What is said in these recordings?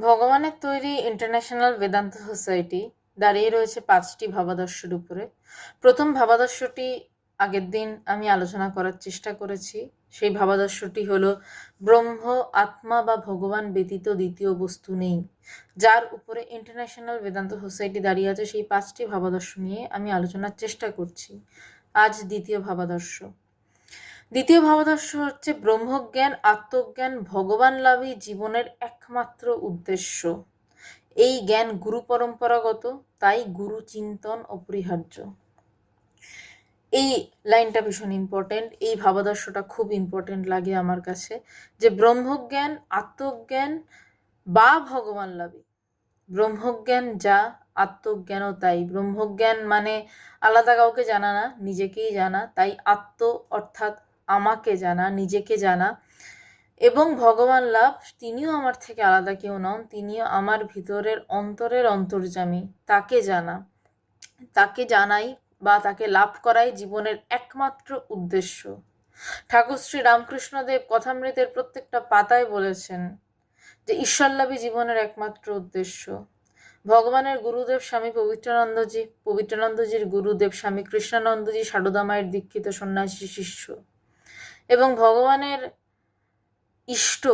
ভগবানের তৈরি international Vedanta society দাঁড়িয়ে রয়েছে পাঁচটি ভাবাদর্শের উপরে। প্রথম ভাবাদর্শটি আগের দিন আমি আলোচনা করার চেষ্টা করেছি। সেই ভাবাদর্শটি হলো, ব্রহ্ম, আত্মা বা ভগবান ব্যতীত দ্বিতীয় বস্তু নেই। যার উপরে ইন্টারন্যাশনাল বেদান্ত সোসাইটি দাঁড়িয়ে আছে সেই পাঁচটি ভাবাদর্শ নিয়ে আমি আলোচনার চেষ্টা করছি। আজ দ্বিতীয় ভাবাদর্শ। দ্বিতীয় ভাবাদর্শ হচ্ছে ব্রহ্মজ্ঞান, আত্মজ্ঞান, ভগবান লাভই জীবনের একমাত্র উদ্দেশ্য। এই জ্ঞান গুরু পরম্পরাগত, তাই গুরু চিন্তন অপরিহার্য এই লাইনটা ভীষণ ইম্পর্টেন্ট এই ভাবাদর্শটা খুব ইম্পর্টেন্ট লাগে আমার কাছে যে ব্রহ্মজ্ঞান, আত্মজ্ঞান বা ভগবান লাভই। ব্রহ্মজ্ঞান যা, আত্মজ্ঞানও তাই। ব্রহ্মজ্ঞান মানে আলাদা কাউকে জানা না, নিজেকেই জানা, তাই আত্ম অর্থাৎ আমাকে জানা, নিজেকে জানা এবং ভগবান লাভ। তিনিও আমার থেকে আলাদা কেউ নন, তিনিও আমার ভিতরের অন্তরের অন্তর্যামী। তাকে জানা, তাকে জানাই বা তাকে লাভ করাই জীবনের একমাত্র উদ্দেশ্য। ঠাকুর শ্রী রামকৃষ্ণদেব কথামৃতের প্রত্যেকটা পাতায় বলেছেন যে ঈশ্বরলাভী জীবনের একমাত্র উদ্দেশ্য। ভগবানের গুরুদেব স্বামী পবিত্রানন্দজি, পবিত্রানন্দজির গুরুদেব স্বামী কৃষ্ণানন্দজি সারদামায়ের দীক্ষিত সন্ন্যাসী শিষ্য। এবং ভগবানের ইষ্ট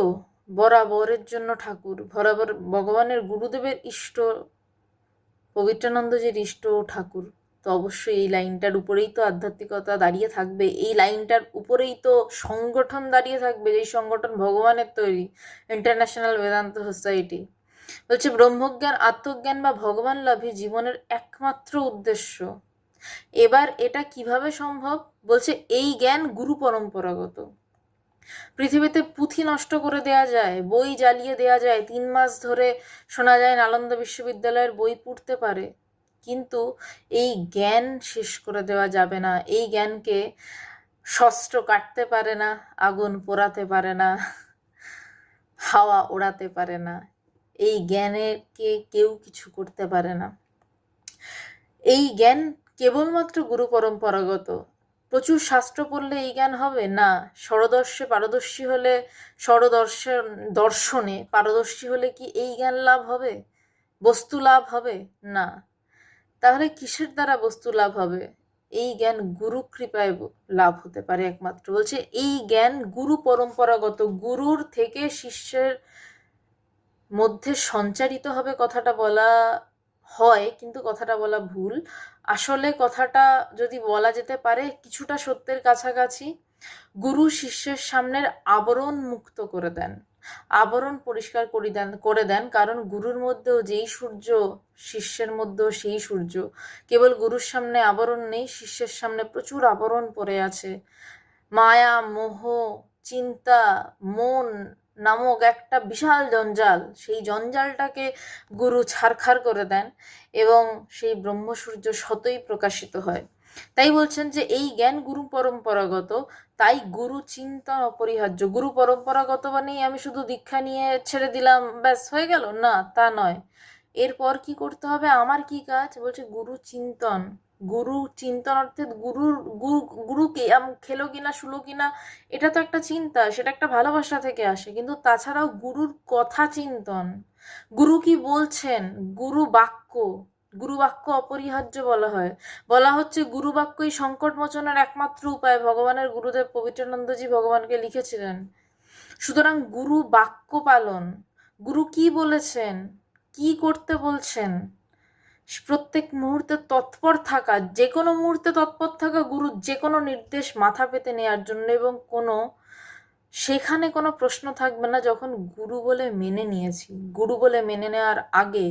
বরাবরের জন্য ঠাকুর, বরাবর ভগবানের গুরুদেবের ইষ্ট, পবিত্রানন্দজির ইষ্ট ঠাকুর। তো অবশ্যই এই লাইনটার উপরেই তো আধ্যাত্মিকতা দাঁড়িয়ে থাকবে। এই লাইনটার উপরেই তো সংগঠন দাঁড়িয়ে থাকবে যেই সংগঠন ভগবানের তৈরি ইন্টারন্যাশনাল বেদান্ত সোসাইটি বলছে, ব্রহ্মজ্ঞান, আত্মজ্ঞান বা ভগবান লাভই জীবনের একমাত্র উদ্দেশ্য। এবার এটা কীভাবে সম্ভব? বলছে, এই জ্ঞান গুরু পরম্পরাগত। পৃথিবীতে পুঁথি নষ্ট করে দেয়া যায়, বই জ্বালিয়ে দেয়া যায়, তিন মাস ধরে শোনা যায় নালন্দা বিশ্ববিদ্যালয়ের বই পড়তে পারে। কিন্তু এই জ্ঞান শেষ করে দেওয়া যাবে না, এই জ্ঞানকে শস্ত্র কাটতে পারে না, আগুন পোড়াতে পারে না, হাওয়া ওড়াতে পারে না, এই জ্ঞানেরকে কেউ কিছু করতে পারে না। এই জ্ঞান কেবলমাত্র গুরু পরম্পরাগত। প্রচুর শাস্ত্র পড়লে এই জ্ঞান হবে? না, ষড়দর্শে পারদর্শী হলে ষড়দর্শন, দর্শনে পারদর্শী হলে কি এই জ্ঞান লাভ হবে? বস্তু লাভ হবে? না। তাহলে কিসের দ্বারা বস্তু লাভ হবে? এই জ্ঞান গুরু কৃপায় লাভ হতে পারে একমাত্র। বলছে, এই জ্ঞান গুরু পরম্পরাগত, গুরুর থেকে শিষ্যের মধ্যে সঞ্চারিত হবে কথাটা বলা হয়, কিন্তু কথাটা বলা ভুল। আসলে কথাটা যদি বলা যেতে পারে, কিছুটা সত্যের কাছাকাছি গুরু শিষ্যের সামনের আবরণ মুক্ত করে দেন, আবরণ পরিষ্কার করে দেন করে দেন। কারণ গুরুর মধ্যেও যেই সূর্য, শিষ্যের মধ্যেও সেই সূর্য। কেবল গুরুর সামনে আবরণ নেই, শিষ্যের সামনে প্রচুর আবরণ পড়ে আছে। মায়া, মোহ, চিন্তা, মন নামক একটা বিশাল জঞ্জাল। সেই জঞ্জালটাকে গুরু ছারখার করে দেন এবং সেই ব্রহ্মসূর্য শতই প্রকাশিত হয়। তাই বলছেন যে এই জ্ঞান গুরু পরম্পরাগত, তাই গুরু চিন্তন অপরিহার্য। গুরু পরম্পরাগত মানেই আমি শুধু দীক্ষা নিয়ে ছেড়ে দিলাম, ব্যাস, হয়ে গেল? না, তা নয়। এরপর কি করতে হবে? আমার কি কাজ? বলছে, গুরু চিন্তন। গুরু চিন্তন অর্থাৎ গুরুর গুরু গুরুকে আম, খেলো কিনা, শুলো কিনা? এটা তো একটা চিন্তা, সেটা একটা ভালোবাসা থেকে আসে। কিন্তু তাছাড়াও গুরুর কথা চিন্তন। গুরু কি বলছেন? গুরু বাক্য গুরু বাক্য অপরিহার্য বলা হয়। বলা হচ্ছে গুরু বাক্যই সংকট মোচনের একমাত্র উপায়। ভগবানের গুরুদেব পবিত্রানন্দজি ভগবানকে লিখেছিলেন। সুতরাং গুরু বাক্য পালন। গুরু কি বলেছেন? কি করতে বলছেন? প্রত্যেক মুহূর্তে তৎপর থাকা যে কোনো মুহূর্তে তৎপর থাকা গুরু যে কোনো নির্দেশ মাথা পেতে নেওয়ার জন্য এবং কোনো, সেখানে কোনো প্রশ্ন থাকবে না যখন গুরু বলে মেনে নিয়েছি। গুরু বলে মেনে নেওয়ার আগে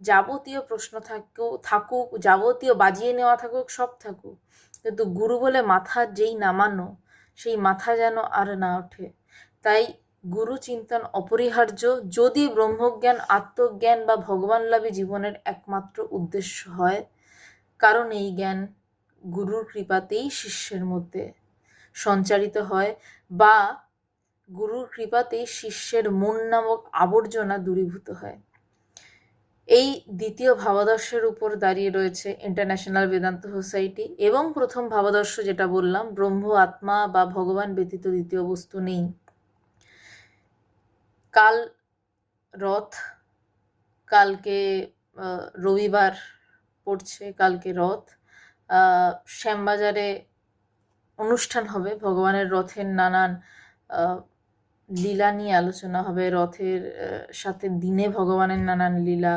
যাবতীয় প্রশ্ন থাকুক থাকুক, যাবতীয় বাজিয়ে নেওয়া থাকুক, সব থাকুক। কিন্তু গুরু বলে মাথা যেই নামানো, সেই মাথা যেন আর না ওঠে। তাই গুরু চিন্তন অপরিহার্য, যদি ব্রহ্মজ্ঞান, আত্মজ্ঞান বা ভগবান লাভী জীবনের একমাত্র উদ্দেশ্য হয়, কারণ এই জ্ঞান গুরুর কৃপাতেই শিষ্যের মধ্যে সঞ্চারিত হয় বা গুরুর কৃপাতেই শিষ্যের মন নামক আবর্জনা দূরীভূত হয়। এই দ্বিতীয় ভাবাদর্শের উপর দাঁড়িয়ে রয়েছে ইন্টারন্যাশনাল বেদান্ত সোসাইটি এবং প্রথম ভাবাদর্শ যেটা বললাম, ব্রহ্ম, আত্মা বা ভগবান ব্যতীত দ্বিতীয় বস্তু নেই। কাল রথ, কালকে রবিবার পড়ছে, কালকে রথ। শ্যামবাজারে অনুষ্ঠান হবে, ভগবানের রথের নানান লীলা নিয়ে আলোচনা হবে। রথের সাথে দিনে ভগবানের নানান লীলা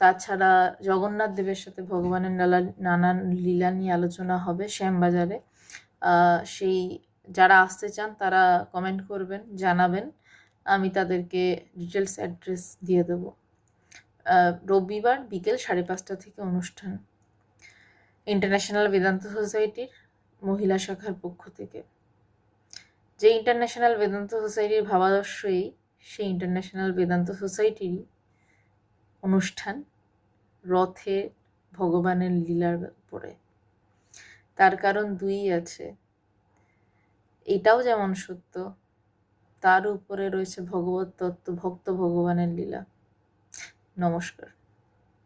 তাছাড়া জগন্নাথ দেবের সাথে ভগবানের নালা, নানান লীলা নিয়ে আলোচনা হবে শ্যামবাজারে। সেই যারা আসতে চান তারা কমেন্ট করবেন, জানাবেন। আমি তাদেরকে ডিটেলস অ্যাড্রেস দিয়ে দেবো। রবিবার বিকেল সাড়ে পাঁচটা থেকে অনুষ্ঠান। ইন্টারন্যাশনাল বেদান্ত সোসাইটির মহিলা শাখার পক্ষ থেকে। যে ইন্টারন্যাশনাল বেদান্ত সোসাইটির ভাবাদর্শই, সেই ইন্টারন্যাশনাল বেদান্ত সোসাইটিরই অনুষ্ঠান রথে ভগবানের লীলার উপরে তার কারণ দুই আছে। এটাও যেমন সত্য তার উপরে রয়েছে ভগবত তত্ত্ব ভক্ত ভগবানের লীলা। নমস্কার।